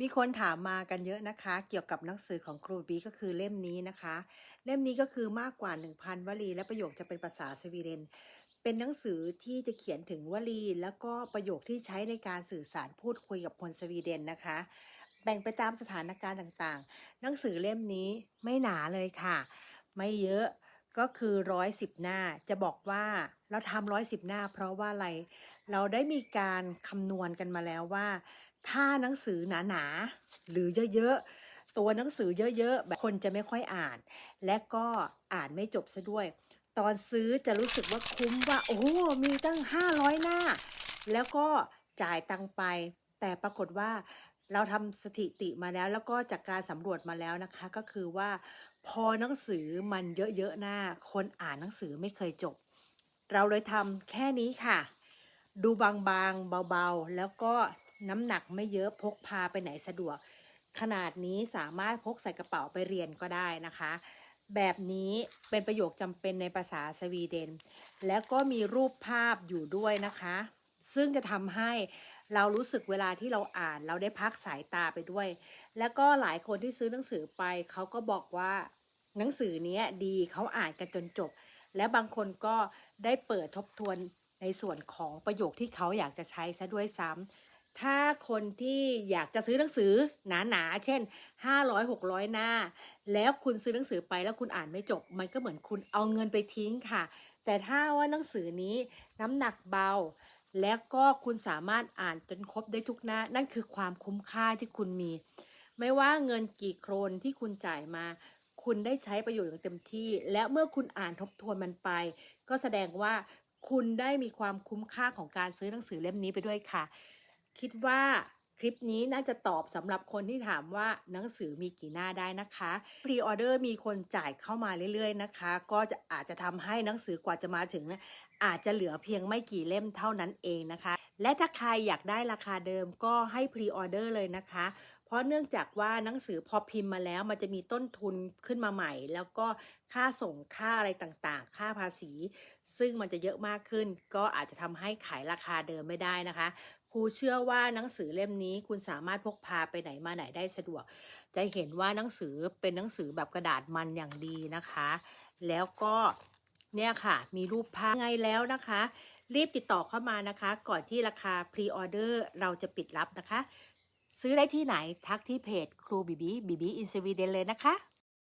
มีคนถามมากันเยอะนะคะ เกี่ยวกับหนังสือของครูบีก็คือเล่มนี้นะคะ เล่มนี้ก็คือมากกว่า 1,000 วลี และประโยคจะเป็นภาษาสวีเดนเป็นหนังสือที่จะเขียนถึงวลี แล้วก็ประโยคที่ใช้ในการสื่อสารพูดคุยกับคนสวีเดนนะคะ แบ่งไปตามสถานการณ์ต่างๆ หนังสือเล่มนี้ไม่หนาเลยค่ะ ไม่เยอะก็คือร้อยสิบหน้าจะบอกว่าเราทำร้อยสิบหน้า เพราะว่าอะไร เราได้มีการคำนวณกันมาแล้วว่า ถ้าหนังสือหนาๆหรือเยอะๆ ตัวหนังสือเยอะๆแบบคนจะไม่ค่อยอ่าน และก็อ่านไม่จบซะด้วย ตอนซื้อจะรู้สึกว่าคุ้มว่า โอ้มีตั้ง 500 หน้า แล้วก็จ่ายตังไป แต่ปรากฏว่าเราทำสถิติมาแล้ว แล้วก็จากการสำรวจมาแล้วนะคะ ก็คือว่าพอหนังสือมันเยอะๆหน้า คนอ่านหนังสือไม่เคยจบ เราเลยทำแค่นี้ค่ะ ดูบางๆเบาๆ แล้วก็ น้ำหนักไม่เยอะพกพาไปไหนสะดวก ขนาดนี้สามารถพกใส่กระเป๋าไปเรียนก็ได้นะคะ แบบนี้เป็นประโยคจำเป็นในภาษาสวีเดน แล้วก็มีรูปภาพอยู่ด้วยนะคะ ซึ่งจะทำให้เรารู้สึกเวลาที่เราอ่านเราได้พักสายตาไปด้วย แล้วก็หลายคนที่ซื้อหนังสือไปเขาก็บอกว่าหนังสือเนี้ยดีเขาอ่านกันจนจบ และบางคนก็ได้เปิดทบทวนในส่วนของประโยคที่เขาอยากจะใช้ซะด้วยซ้ำ ถ้าคนที่อยากจะซื้อหนังสือหนาๆ เช่น 500 600 หน้า แล้วคุณซื้อหนังสือไปแล้วคุณอ่านไม่จบ มันก็เหมือนคุณเอาเงินไปทิ้งค่ะ แต่ถ้าว่าหนังสือนี้น้ำหนักเบา แล้วก็คุณสามารถอ่านจนครบได้ทุกหน้า นั่นคือความคุ้มค่าที่คุณมี ไม่ว่าเงินกี่โครนที่คุณจ่ายมา คุณได้ใช้ประโยชน์อย่างเต็มที่ และเมื่อคุณอ่านทบทวนมันไป ก็แสดงว่าคุณได้มีความคุ้มค่าของการซื้อหนังสือเล่มนี้ไปด้วยค่ะ คิดว่าคลิปนี้น่าจะตอบสำหรับคนที่ถามว่าหนังสือมีกี่หน้าได้นะคะพรีออเดอร์มีคนจ่ายเข้ามาเรื่อยๆนะคะ ก็จะอาจจะทำให้หนังสือกว่าจะมาถึงนะอาจจะเหลือเพียงไม่กี่เล่มเท่านั้นเองนะคะ และถ้าใครอยากได้ราคาเดิมก็ให้พรีออเดอร์เลยนะคะ เพราะเนื่องจากว่าหนังสือพอพิมพ์มาแล้ว มันจะมีต้นทุนขึ้นมาใหม่ แล้วก็ค่าส่งค่าอะไรต่างๆ ค่าภาษี ซึ่งมันจะเยอะมากขึ้น ก็อาจจะทำให้ขายราคาเดิมไม่ได้นะคะ ครูเชื่อว่าหนังสือเล่มนี้คุณสามารถพกพาไปไหนมาไหนได้สะดวก จะเห็นว่าหนังสือเป็นหนังสือแบบกระดาษมันอย่างดีนะคะ แล้วก็เนี่ยค่ะ มีรูปภาพไงแล้วนะคะ รีบติดต่อเข้ามานะคะ ก่อนที่ราคาพรีออเดอร์เราจะปิดรับนะคะ ซื้อได้ที่ไหนทักที่เพจครูบีบีบีบีอินสวีเดนเลยนะคะ